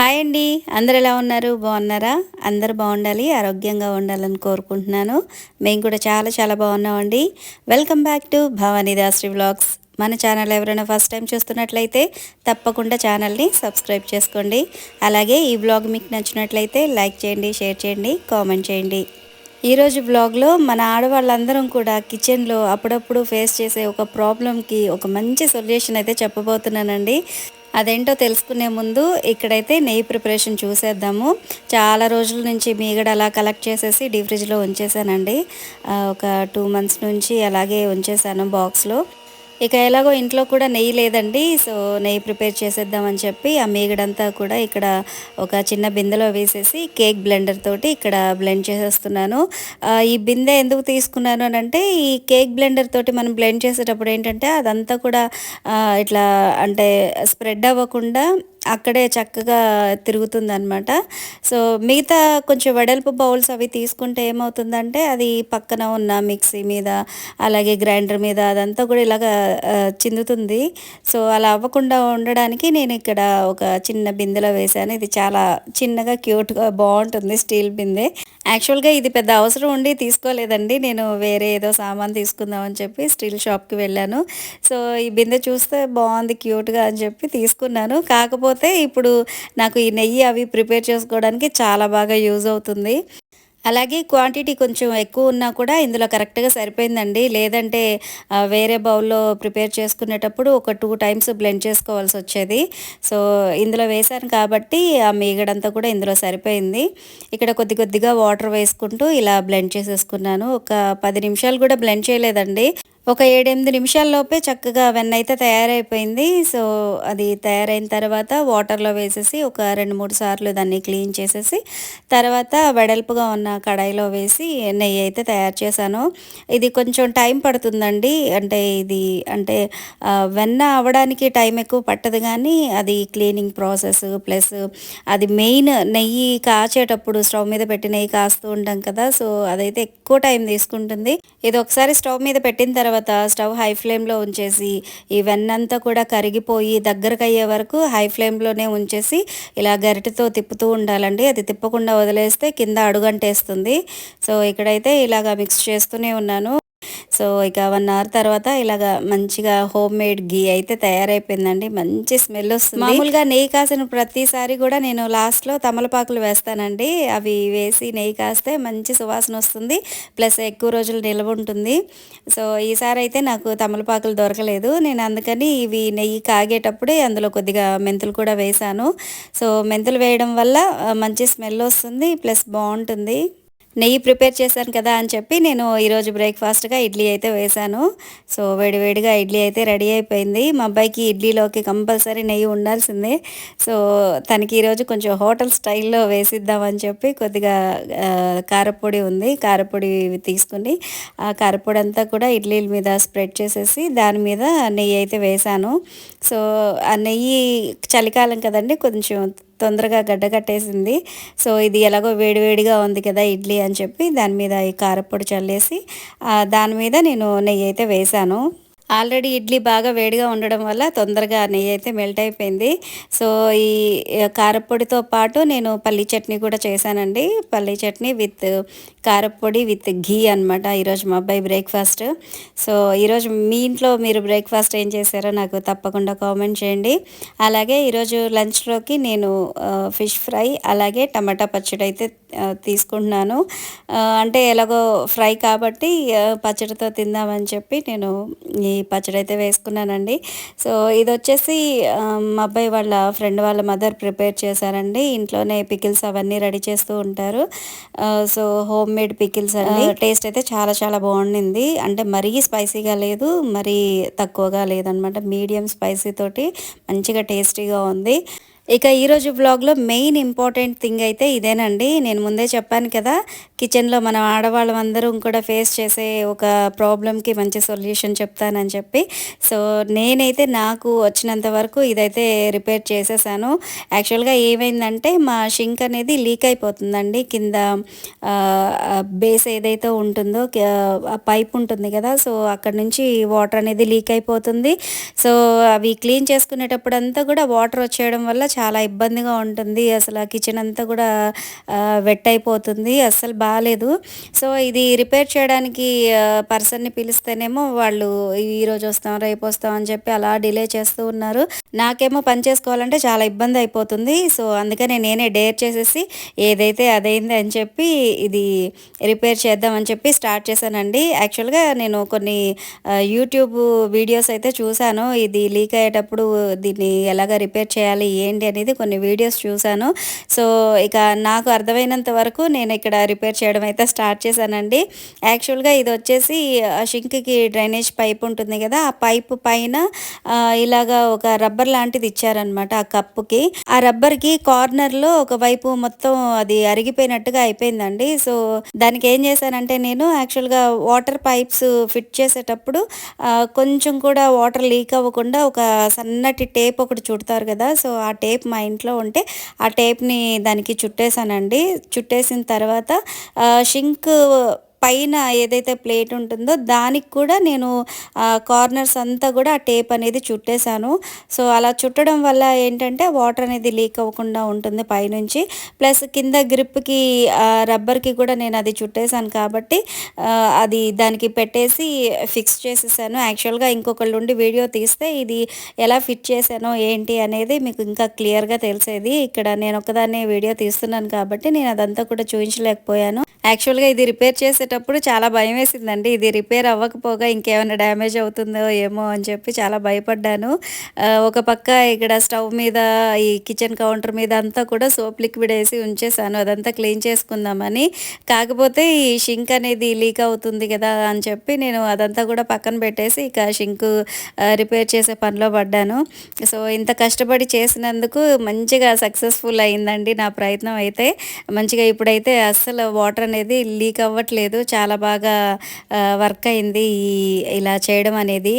Hi అండి. అందరు ఎలా ఉన్నారు? బాగున్నారా? అందరు బాగుండాలి ఆరోగ్యంగా ఉండాలని కోరుకుంటున్నాను. మేము కూడా చాలా చాలా బాగున్నామండి. Welcome back to Bhavani Dasri vlogs మన ఛానల్ ఎవరైనా ఫస్ట్ టైం చూస్తున్నట్లయితే తప్పకుండా ఛానల్ని సబ్స్క్రైబ్ చేసుకోండి. అలాగే ఈ బ్లాగ్ మీకు నచ్చినట్లయితే లైక్ చేయండి షేర్ చేయండి కామెంట్ చేయండి. ఈరోజు బ్లాగ్లో మన ఆడవాళ్ళందరం కూడా కిచెన్లో అప్పుడప్పుడు ఫేస్ చేసే ఒక ప్రాబ్లంకి ఒక మంచి సొల్యూషన్ అయితే చెప్పబోతున్నానండి. అదేంటో తెలుసుకునే ముందు ఇక్కడైతే నెయ్యి ప్రిపరేషన్ చూసేద్దాము. చాలా రోజుల నుంచి మీగడ అలా కలెక్ట్ చేసేసి డీ ఫ్రిడ్జ్లో ఉంచేసానండి ఒక టూ మంత్స్ నుంచి అలాగే ఉంచేసాను బాక్స్లో. ఇక ఎలాగో ఇంట్లో కూడా నెయ్యి లేదండి. సో నెయ్యి ప్రిపేర్ చేసేద్దామని చెప్పి ఆ మీగడంతా కూడా ఇక్కడ ఒక చిన్న బిందెలో వేసేసి కేక్ బ్లెండర్ తోటి ఇక్కడ బ్లెండ్ చేసేస్తున్నాను. ఈ బిందె ఎందుకు తీసుకున్నాను అని అంటే ఈ కేక్ బ్లెండర్ తోటి మనం బ్లెండ్ చేసేటప్పుడు ఏంటంటే అదంతా కూడా ఇట్లా అంటే స్ప్రెడ్ అవ్వకుండా అక్కడే చక్కగా తిరుగుతుంది అనమాట సో మిగతా కొంచెం వెడల్పు బౌల్స్ అవి తీసుకుంటే ఏమవుతుందంటే అది పక్కన ఉన్న మిక్సీ మీద అలాగే గ్రైండర్ మీద అదంతా కూడా ఇలాగ చిందుతుంది. సో అలా అవ్వకుండా ఉండడానికి నేను ఇక్కడ ఒక చిన్న బిందెలో వేశాను. ఇది చాలా చిన్నగా క్యూట్గా బాగుంటుంది స్టీల్ బిందె. యాక్చువల్గా ఇది పెద్ద అవసరం ఉండి తీసుకోలేదండి. నేను వేరే ఏదో సామాన్ తీసుకుందామని చెప్పి స్టీల్ షాప్కి వెళ్ళాను. సో ఈ బిందె చూస్తే బాగుంది క్యూట్గా అని చెప్పి తీసుకున్నాను. కాకపోతే ఇప్పుడు నాకు ఈ నెయ్యి అవి ప్రిపేర్ చేసుకోవడానికి చాలా బాగా యూజ్ అవుతుంది. అలాగే క్వాంటిటీ కొంచెం ఎక్కువ ఉన్నా కూడా ఇందులో కరెక్ట్గా సరిపోయిందండి. లేదంటే వేరే బౌల్లో ప్రిపేర్ చేసుకునేటప్పుడు ఒక టూ టైమ్స్ బ్లెండ్ చేసుకోవాల్సి వచ్చేది. సో ఇందులో వేశాను కాబట్టి ఆ మీగడంతా కూడా ఇందులో సరిపోయింది. ఇక్కడ కొద్ది కొద్దిగా వాటర్ వేసుకుంటూ ఇలా బ్లెండ్ చేసేసుకున్నాను. ఒక పది నిమిషాలు కూడా బ్లెండ్ చేయలేదండి. ఒక ఏడెనిమిది నిమిషాల్లోపే చక్కగా వెన్న అయితే తయారైపోయింది. సో అది తయారైన తర్వాత వాటర్లో వేసేసి ఒక రెండు మూడు సార్లు దాన్ని క్లీన్ చేసేసి తర్వాత వెడల్పుగా ఉన్న కడాయిలో వేసి నెయ్యి అయితే తయారు చేశాను. ఇది కొంచెం టైం పడుతుందండి. అంటే ఇది అంటే వెన్న అవ్వడానికి టైం ఎక్కువ పట్టదు కానీ అది క్లీనింగ్ ప్రాసెస్ ప్లస్ అది మెయిన్ నెయ్యి కాచేటప్పుడు స్టవ్ మీద పెట్టి నెయ్యి కాస్తూ ఉంటాం కదా సో అదైతే ఎక్కువ టైం తీసుకుంటుంది. ఇది ఒకసారి స్టవ్ మీద పెట్టిన తర్వాత స్టవ్ హై ఫ్లేమ్లో ఉంచేసి ఈ వెన్నంతా కూడా కరిగిపోయి దగ్గరకు అయ్యే వరకు హై ఫ్లేమ్లోనే ఉంచేసి ఇలా గరిటెతో తిప్పుతూ ఉండాలండి. అది తిప్పకుండా వదిలేస్తే కింద అడుగంటేస్తుంది. సో ఇక్కడైతే ఇలాగా మిక్స్ చేస్తూనే ఉన్నాను. సో ఇక వన్ అవర్ తర్వాత ఇలాగ మంచిగా హోమ్ మేడ్ గీ అయితే తయారైపోయిందండి. మంచి స్మెల్ వస్తుంది. మామూలుగా నెయ్యి కాసిన ప్రతిసారి కూడా నేను లాస్ట్లో తమలపాకులు వేస్తానండి. అవి వేసి నెయ్యి కాస్తే మంచి సువాసన వస్తుంది. ప్లస్ ఎక్కువ రోజులు నిల్వ ఉంటుంది. సో ఈసారి అయితే నాకు తమలపాకులు దొరకలేదు. నేను అందుకని ఇవి నెయ్యి కాగేటప్పుడే అందులో కొద్దిగా మెంతులు కూడా వేశాను. సో మెంతులు వేయడం వల్ల మంచి స్మెల్ వస్తుంది. ప్లస్ బాగుంటుంది. నెయ్యి ప్రిపేర్ చేశాను కదా అని చెప్పి నేను ఈరోజు బ్రేక్ఫాస్ట్గా ఇడ్లీ అయితే వేశాను. సో వేడివేడిగా ఇడ్లీ అయితే రెడీ అయిపోయింది. మా అబ్బాయికి ఇడ్లీలోకి కంపల్సరీ నెయ్యి ఉండాల్సిందే. సో తనకి ఈరోజు కొంచెం హోటల్ స్టైల్లో వేసిద్దామని చెప్పి కొద్దిగా కారపొడి ఉంది. కారపొడి తీసుకుని ఆ కారపొడి అంతా కూడా ఇడ్లీల మీద స్ప్రెడ్ చేసేసి దాని మీద నెయ్యి అయితే వేశాను. సో ఆ నెయ్యి చలికాలం కదండి కొంచెం తొందరగా గడ్డ కట్టేసింది. సో ఇది ఎలాగో వేడివేడిగా ఉంది కదా ఇడ్లీ అని చెప్పి దాని మీద ఈ కారపొడి చల్లేసి దాని మీద నేను నెయ్యి అయితే వేశాను ఆల్రెడీ ఇడ్లీ బాగా వేడిగా ఉండడం వల్ల తొందరగా నెయ్యి అయితే మెల్ట్ అయిపోయింది. సో ఈ కారపొడితో పాటు నేను పల్లీ చట్నీ కూడా చేశానండి. పల్లీ చట్నీ విత్ కారపొడి విత్ ఘీ అనమాట ఈరోజు మా అబ్బాయి బ్రేక్ఫాస్ట్ సో ఈరోజు మీ ఇంట్లో మీరు బ్రేక్ఫాస్ట్ ఏం చేశారో నాకు తప్పకుండా కామెంట్ చేయండి. అలాగే ఈరోజు లంచ్లోకి నేను ఫిష్ ఫ్రై అలాగే టమాటా పచ్చడి అయితే తీసుకుంటున్నాను. అంటే ఎలాగో ఫ్రై కాబట్టి పచ్చడితో తిందామని చెప్పి నేను ఈ పచ్చడి అయితే వేసుకున్నానండి. సో ఇది వచ్చేసి మా అబ్బాయి వాళ్ళ ఫ్రెండ్ వాళ్ళ మదర్ ప్రిపేర్ చేశారండి. ఇంట్లోనే పికిల్స్ అవన్నీ రెడీ చేస్తూ ఉంటారు. సో హోమ్ మేడ్ పికిల్స్ అండి. టేస్ట్ అయితే చాలా చాలా బాగుండింది. అంటే మరీ స్పైసీగా లేదు మరీ తక్కువగా లేదనమాట. మీడియం స్పైసీ తోటి మంచిగా టేస్టీగా ఉంది. ఇక ఈరోజు బ్లాగ్లో మెయిన్ ఇంపార్టెంట్ థింగ్ అయితే ఇదేనండి. నేను ముందే చెప్పాను కదా కిచెన్లో మనం ఆడవాళ్ళం అందరం కూడా ఫేస్ చేసే ఒక ప్రాబ్లంకి మంచి సొల్యూషన్ చెప్తానని చెప్పి. సో నేనైతే నాకు వచ్చినంత వరకు ఇదైతే రిపేర్ చేసేసాను. యాక్చువల్గా ఏమైందంటే మా షింక్ అనేది లీక్ అయిపోతుందండి. కింద బేస్ ఏదైతే ఉంటుందో ఆ పైప్ ఉంటుంది కదా సో అక్కడ నుంచి వాటర్ అనేది లీక్ అయిపోతుంది. సో అవి క్లీన్ చేసుకునేటప్పుడు అంతా కూడా వాటర్ వచ్చేయడం వల్ల చాలా ఇబ్బందిగా ఉంటుంది. అసలు ఆ కిచెన్ అంతా కూడా వెట్ అయిపోతుంది. అస్సలు బాగాలేదు సో ఇది రిపేర్ చేయడానికి పర్సన్ని పిలిస్తేనేమో వాళ్ళు ఈరోజు వస్తాం రేపు వస్తాం అని చెప్పి అలా డిలే చేస్తూ ఉన్నారు. నాకేమో పని చేసుకోవాలంటే చాలా ఇబ్బంది అయిపోతుంది. సో అందుకనే నేనే డేర్ చేసేసి ఏదైతే అదైంది అని చెప్పి ఇది రిపేర్ చేద్దామని చెప్పి స్టార్ట్ చేశానండి. యాక్చువల్గా నేను కొన్ని యూట్యూబ్ వీడియోస్ అయితే చూశాను. ఇది లీక్ అయ్యేటప్పుడు దీన్ని ఎలాగ రిపేర్ చేయాలి ఏంటి అనేది కొన్ని వీడియోస్ చూశాను. సో ఇక నాకు అర్థమైనంత వరకు నేను ఇక్కడ రిపేర్ చేయడం అయితే స్టార్ట్ చేశానండి. యాక్చువల్గా ఇది వచ్చేసి షింక్కి డ్రైనేజ్ పైప్ ఉంటుంది కదా ఆ పైప్ పైన ఇలాగా ఒక రబ్బర్ లాంటిది ఇచ్చారనమాట ఆ కప్పుకి. ఆ రబ్బర్కి కార్నర్లో ఒక వైపు మొత్తం అది అరిగిపోయినట్టుగా అయిపోయిందండి. సో దానికి ఏం చేశానంటే నేను యాక్చువల్గా వాటర్ పైప్స్ ఫిట్ చేసేటప్పుడు కొంచెం కూడా వాటర్ లీక్ అవ్వకుండా ఒక సన్నటి టేప్ ఒకటి చుడతారు కదా సో ఆ టేప్ టేప్ మా ఇంట్లో ఉంటే ఆ టేప్ని దానికి చుట్టేసానండి. చుట్టేసిన తర్వాత షింక్ పైన ఏదైతే ప్లేట్ ఉంటుందో దానికి కూడా నేను కార్నర్స్ అంతా కూడా ఆ టేప్ అనేది చుట్టేశాను. సో అలా చుట్టడం వల్ల ఏంటంటే వాటర్ అనేది లీక్ అవ్వకుండా ఉంటుంది పైనుంచి. ప్లస్ కింద గ్రిప్కి రబ్బర్కి కూడా నేను అది చుట్టేశాను కాబట్టి అది దానికి పెట్టేసి ఫిక్స్ చేసేసాను. యాక్చువల్గా ఇంకొకళ్ళు ఉండి వీడియో తీస్తే ఇది ఎలా ఫిట్ చేశానో ఏంటి అనేది మీకు ఇంకా క్లియర్గా తెలిసేది. ఇక్కడ నేను ఒకదాన్ని వీడియో తీస్తున్నాను కాబట్టి నేను అదంతా కూడా చూపించలేకపోయాను యాక్చువల్గా ఇది రిపేర్ చేసేటప్పుడు చాలా భయం వేసిందండి. ఇది రిపేర్ అవ్వకపోగా ఇంకేమైనా డ్యామేజ్ అవుతుందో ఏమో అని చెప్పి చాలా భయపడ్డాను. ఒక పక్క ఇక్కడ స్టవ్ మీద ఈ కిచెన్ కౌంటర్ మీద అంతా కూడా సోప్ లిక్విడ్ వేసి ఉంచేసాను. అదంతా క్లీన్ చేసుకుందామని. కాకపోతే ఈ షింక్ అనేది లీక్ అవుతుంది కదా అని చెప్పి నేను అదంతా కూడా పక్కన పెట్టేసి ఇక షింక్ రిపేర్ చేసే పనిలో పడ్డాను. సో ఇంత కష్టపడి చేసినందుకు మంచిగా సక్సెస్ఫుల్ అయిందండి నా ప్రయత్నం అయితే. మంచిగా ఇప్పుడైతే అస్సలు వాటర్ అనేది లీక్ అవ్వట్లేదు. చాలా బాగా వర్క్ అయింది ఇలా చేయడం అనేది.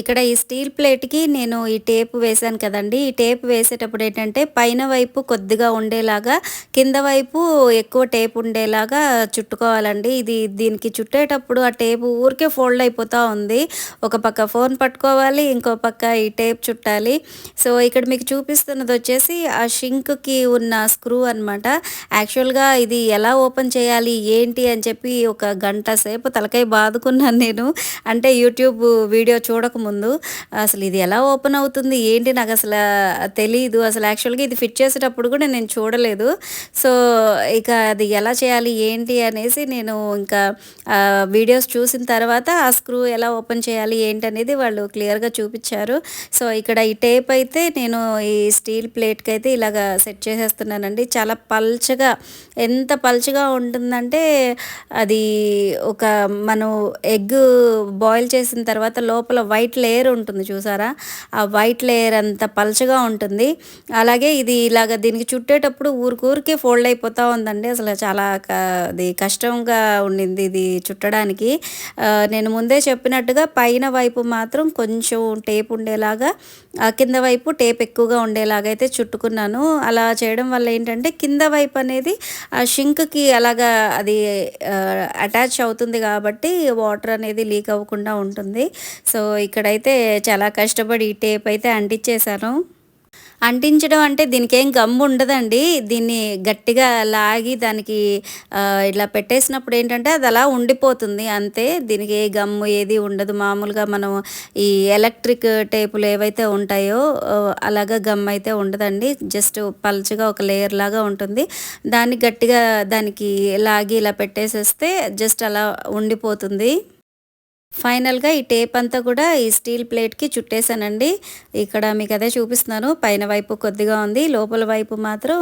ఇక్కడ ఈ స్టీల్ ప్లేట్కి నేను ఈ టేప్ వేశాను కదండి. ఈ టేప్ వేసేటప్పుడు ఏంటంటే పైన వైపు కొద్దిగా ఉండేలాగా కింద వైపు ఎక్కువ టేప్ ఉండేలాగా చుట్టుకోవాలండి. ఇది దీనికి చుట్టేటప్పుడు ఆ టేపు ఊరికే ఫోల్డ్ అయిపోతూ ఉంది. ఒక పక్క ఫోన్ పట్టుకోవాలి ఇంకో పక్క ఈ టేప్ చుట్టాలి. సో ఇక్కడ మీకు చూపిస్తున్నది వచ్చేసి ఆ షింక్కి ఉన్న స్క్రూ అనమాట యాక్చువల్గా ఇది ఎలా ఓపెన్ చేయాలి ఏంటి అని చెప్పి ఒక గంట సేపు తలకాయ బాదుకున్నాను నేను. అంటే యూట్యూబ్ వీడియో చూడక ముందు అసలు ఇది ఎలా ఓపెన్ అవుతుంది? ఏంటి నాకు అసలు తెలియదు అసలు యాక్చువల్గా ఇది ఫిట్ చేసేటప్పుడు కూడా నేను చూడలేదు. సో ఇక అది ఎలా చేయాలి? ఏంటి అనేసి నేను ఇంకా వీడియోస్ చూసిన తర్వాత ఆ స్క్రూ ఎలా ఓపెన్ చేయాలి? ఏంటి అనేది వాళ్ళు క్లియర్గా చూపించారు. సో ఇక్కడ ఈ టేప్ అయితే నేను ఈ స్టీల్ ప్లేట్కి అయితే ఇలాగ సెట్ చేసేస్తున్నానండి. చాలా పల్చగా ఎంత పల్చగా ఉంటుందంటే అది ఒక మనం ఎగ్ బాయిల్ చేసిన తర్వాత లోపల వైట్ వైట్ లేయర్ ఉంటుంది చూసారా? ఆ వైట్ లేయర్ అంత పలచగా ఉంటుంది. అలాగే ఇది ఇలాగ దీనికి చుట్టేటప్పుడు ఊరికూరికే ఫోల్డ్ అయిపోతూ ఉందండి. అసలు చాలా అది కష్టంగా ఉండింది ఇది చుట్టడానికి. నేను ముందే చెప్పినట్టుగా పైన వైపు మాత్రం కొంచెం టేప్ ఉండేలాగా కింద వైపు టేప్ ఎక్కువగా ఉండేలాగా అయితే చుట్టుకున్నాను. అలా చేయడం వల్ల ఏంటంటే కింద వైపు అనేది ఆ షింక్కి అలాగా అది అటాచ్ అవుతుంది కాబట్టి వాటర్ అనేది లీక్ అవ్వకుండా ఉంటుంది. సో ఇక్కడ ఇక్కడైతే చాలా కష్టపడి ఈ టేప్ అయితే అంటించేశాను. అంటించడం అంటే దీనికి ఏం గమ్ము ఉండదండి దీన్ని గట్టిగా లాగి దానికి ఇలా పెట్టేసినప్పుడు ఏంటంటే అది అలా ఉండిపోతుంది. అంతే దీనికి ఏ గమ్ము ఏది ఉండదు. మామూలుగా మనం ఈ ఎలక్ట్రిక్ టేపులు ఏవైతే ఉంటాయో అలాగా గమ్ అయితే ఉండదండి. జస్ట్ పల్చగా ఒక లేయర్ లాగా ఉంటుంది. దాన్ని గట్టిగా దానికి లాగి ఇలా పెట్టేసేస్తే జస్ట్ అలా ఉండిపోతుంది. ఫైనల్గా ఈ టేప్ అంతా కూడా ఈ స్టీల్ ప్లేట్కి చుట్టేసానండి ఇక్కడ మీకు అదే చూపిస్తున్నాను. పైన వైపు కొద్దిగా ఉంది. లోపల వైపు మాత్రం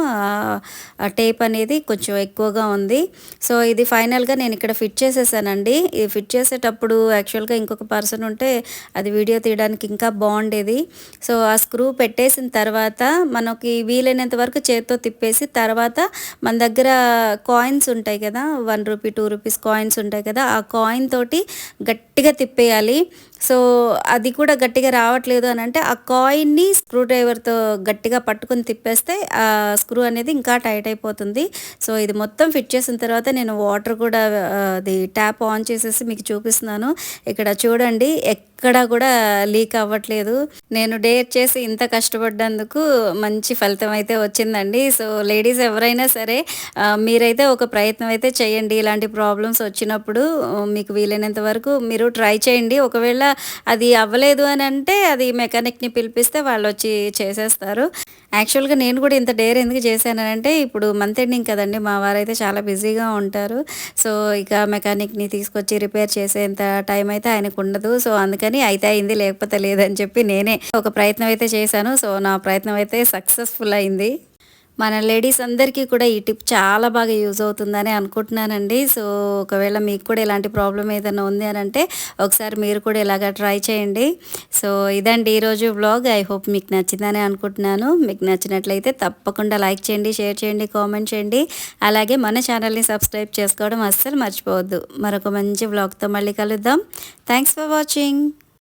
ఆ టేప్ అనేది కొంచెం ఎక్కువగా ఉంది. సో ఇది ఫైనల్గా నేను ఇక్కడ ఫిట్ చేసేసానండి. ఇది ఫిట్ చేసేటప్పుడు యాక్చువల్గా ఇంకొక పర్సన్ ఉంటే అది వీడియో తీయడానికి ఇంకా బాగుండేది. సో ఆ స్క్రూ పెట్టేసిన తర్వాత మనకి వీలైనంత వరకు చేతితో తిప్పేసి తర్వాత మన దగ్గర కాయిన్స్ ఉంటాయి కదా one rupee two rupees coins ఉంటాయి కదా ఆ కాయిన్ తోటి గట్టి గట్టిగా తిప్పేయాలి. సో అది కూడా గట్టిగా రావట్లేదు అని అంటే ఆ కాయిన్ని స్క్రూ డ్రైవర్తో గట్టిగా పట్టుకొని తిప్పేస్తే ఆ స్క్రూ అనేది ఇంకా టైట్ అయిపోతుంది. సో ఇది మొత్తం ఫిట్ చేసిన తర్వాత నేను వాటర్ కూడా అది ట్యాప్ ఆన్ చేసేసి మీకు చూపిస్తున్నాను. ఇక్కడ చూడండి ఎక్కడ కూడా లీక్ అవ్వట్లేదు. నేను డేర్ చేసి ఇంత కష్టపడ్డందుకు మంచి ఫలితం అయితే వచ్చిందండి. సో లేడీస్ ఎవరైనా సరే మీరైతే ఒక ప్రయత్నం అయితే చేయండి. ఇలాంటి ప్రాబ్లమ్స్ వచ్చినప్పుడు మీకు వీలైనంత వరకు మీరు ట్రై చేయండి. ఒకవేళ అది అవ్వలేదు అని అంటే అది మెకానిక్ని పిలిపిస్తే వాళ్ళు వచ్చి చేసేస్తారు. యాక్చువల్గా నేను కూడా ఇంత డేర్ ఎందుకు చేశానంటే ఇప్పుడు మంత్ ఎండింగ్ కదండి. మా వారైతే చాలా బిజీగా ఉంటారు. సో ఇక మెకానిక్ని తీసుకొచ్చి రిపేర్ చేసేంత టైం అయితే ఆయనకు ఉండదు. సో అందుకని అయితే అయింది లేకపోతే లేదని చెప్పి నేనే ఒక ప్రయత్నం అయితే చేశాను. సో నా ప్రయత్నం అయితే సక్సెస్ఫుల్ అయింది. మన లేడీస్ అందరికీ కూడా ఈ టిప్ చాలా బాగా యూజ్ అవుతుందని అనుకుంటున్నానండి. సో ఒకవేళ మీకు కూడా ఇలాంటి ప్రాబ్లం ఏదైనా ఉంది అని అంటే ఒకసారి మీరు కూడా ఇలాగ ట్రై చేయండి. సో ఇదండి ఈరోజు వ్లాగ్. ఐ హోప్ మీకు నచ్చిందని అనుకుంటున్నాను. మీకు నచ్చినట్లయితే తప్పకుండా లైక్ చేయండి షేర్ చేయండి కామెంట్ చేయండి. అలాగే మన ఛానల్ని సబ్స్క్రైబ్ చేసుకోవడం అస్సలు మర్చిపోవద్దు. మరొక మంచి వ్లాగ్తో మళ్ళీ కలుద్దాం. Thanks for watching.